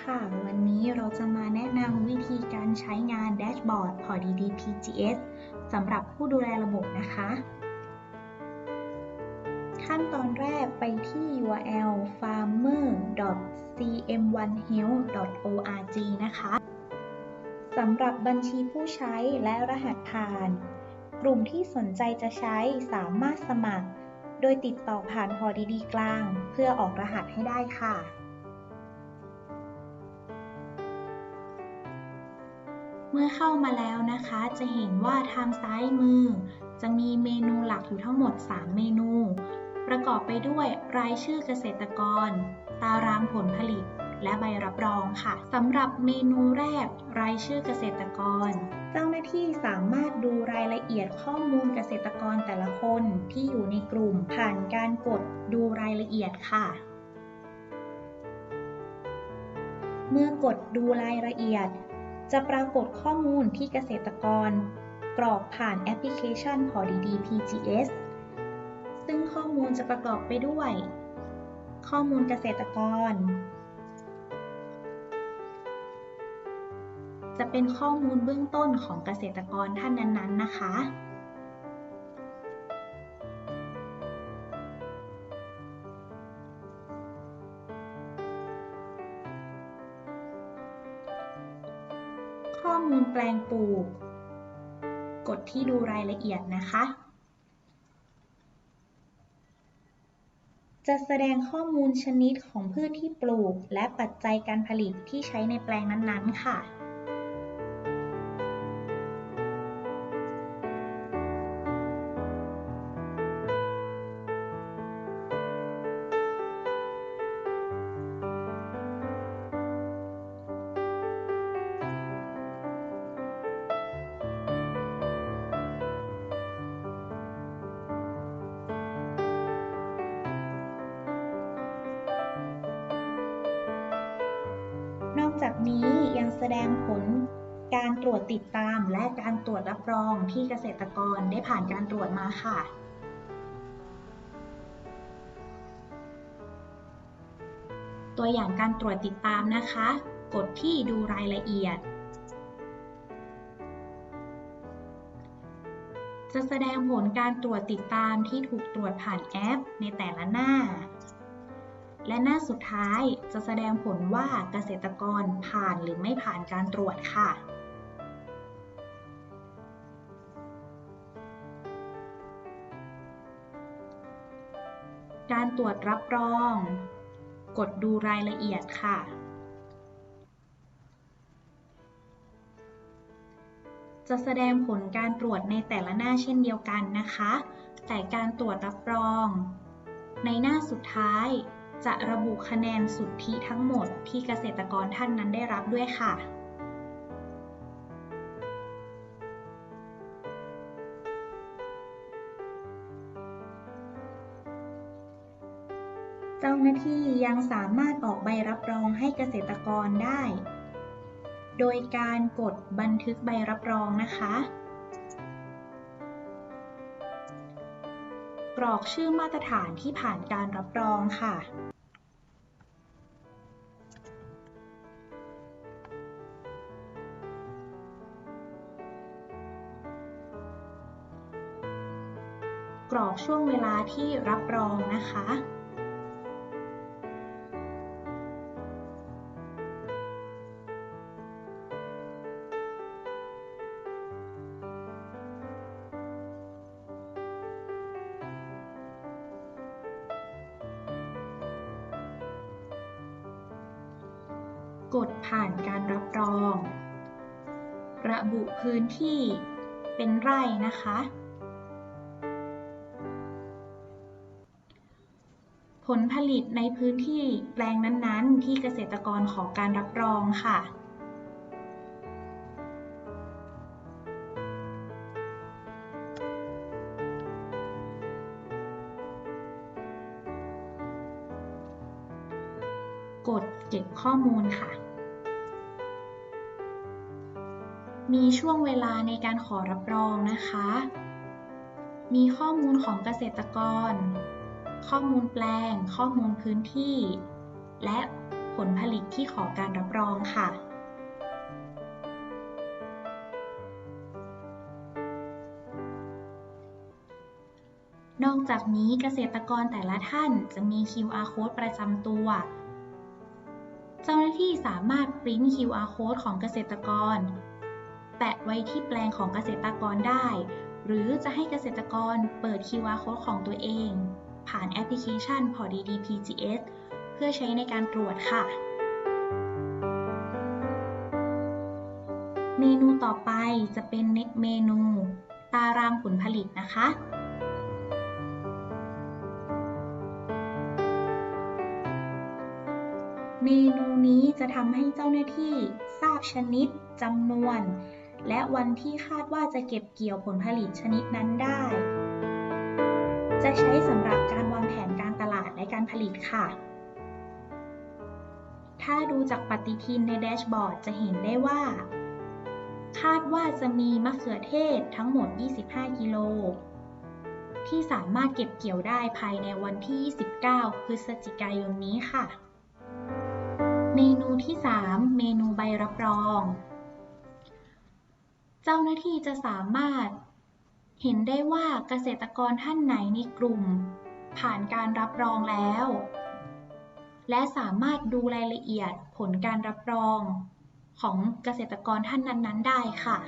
ค่ะ วันนี้เราจะมาแนะนำวิธีการใช้งานแดชบอร์ด PODD PGS สำหรับผู้ดูแลระบบนะคะ ขั้นตอนแรกไปที่ URL farmer.cm1health.org นะคะสำหรับบัญชีผู้ใช้และรหัสผ่าน กลุ่มที่สนใจจะใช้สามารถสมัคร โดยติดต่อผ่านพอดีดีกลาง เพื่อออกรหัสให้ได้ค่ะ เมื่อเข้ามาแล้วนะคะ จะเห็นว่าทางซ้ายมือ จะมีเมนูหลักอยู่ทั้งหมด 3 เมนู ประกอบไปด้วยรายชื่อเกษตรกร ตารางผลผลิต และใบรับรองค่ะสำหรับเมนูแรก รายชื่อเกษตรกร เจ้าหน้าที่สามารถดูรายละเอียดข้อมูลเกษตรกรแต่ละคนที่อยู่ในกลุ่ม ผ่านการกดดูรายละเอียดค่ะเมื่อกดดูรายละเอียด จะปรากฏข้อมูลที่เกษตรกร กรอกผ่านแอปพลิเคชันพอดีดี PGS ซึ่งข้อมูลจะประกอบไปด้วย ข้อมูลเกษตรกร จะเป็นข้อมูลเบื้องต้นของเกษตรกรท่านนั้นๆนะคะ ข้อมูลแปลงปลูก กดที่ดูรายละเอียดนะคะ จะแสดงข้อมูลชนิดของพืชที่ปลูก และปัจจัยการผลิตที่ใช้ในแปลงนั้นๆ ค่ะ นี้ยังแสดงผลการตรวจติดตามและการตรวจรับรองที่เกษตรกรได้ผ่านการตรวจมาค่ะ ตัวอย่างการตรวจติดตามนะคะ กดที่ดูรายละเอียด จะแสดงผลการตรวจติดตามที่ถูกตรวจผ่านแอปในแต่ละหน้า และหน้าสุดท้ายจะแสดงผลว่าเกษตรกรผ่านหรือไม่ผ่านการตรวจค่ะ การตรวจรับรอง กดดูรายละเอียดค่ะจะแสดงผลการตรวจในแต่ละหน้าเช่นเดียวกันนะคะ แต่การตรวจรับรอง ในหน้าสุดท้าย จะระบุคะแนนสุทธิทั้งหมดที่เกษตรกรท่านนั้นได้รับด้วยค่ะ เจ้าหน้าที่ยังสามารถออกใบรับรองให้เกษตรกรได้ โดยการกดบันทึกใบรับรองนะคะกรอกชื่อมาตรฐานที่ผ่านการรับรองค่ะ กรอกช่วงเวลาที่รับรองนะคะ กดผ่านการรับรอง ระบุพื้นที่เป็นไร่นะคะ ผลผลิตในพื้นที่แปลงนั้นๆ ที่เกษตรกรขอการรับรองค่ะ กดเก็บข้อมูลค่ะ มีช่วงเวลาในการขอรับรองนะคะ มีข้อมูลของเกษตรกร ข้อมูลแปลง ข้อมูลพื้นที่ และผลผลิตที่ขอการรับรองค่ะ นอกจากนี้เกษตรกรแต่ละท่านจะมี QR code ประจำตัว เจ้าหน้าที่สามารถปริ้น QR code ของเกษตรกร แปะไว้ที่แปลงของเกษตรกรได้ หรือจะให้เกษตรกรเปิด QR code ของตัวเอง ผ่านแอปพลิเคชันพอดีดี PGS เพื่อใช้ในการตรวจค่ะ เมนูต่อไปจะเป็นเมนูตารางผลผลิตนะคะ เมนูนี้จะทำให้เจ้าหน้าที่ทราบชนิดจำนวน และวันที่คาดว่าจะเก็บเกี่ยวผลผลิตชนิดนั้นได้ จะใช้สำหรับการวางแผนการตลาดและการผลิตค่ะ ถ้าดูจากปฏิทินในแดชบอร์ดจะเห็นได้ว่า คาดว่าจะมีมะเขือเทศทั้งหมด 25 กิโล ที่สามารถเก็บเกี่ยวได้ภายในวันที่ 29 พฤศจิกายนนี้ค่ะ เมนูที่ 3 เมนูใบรับรอง เจ้าหน้าที่จะสามารถ เห็นได้ว่าเกษตรกรท่านไหนในกลุ่ม ผ่านการรับรองแล้ว และสามารถดูรายละเอียดผลการรับรองของเกษตรกรท่านนั้น ๆ ได้ค่ะ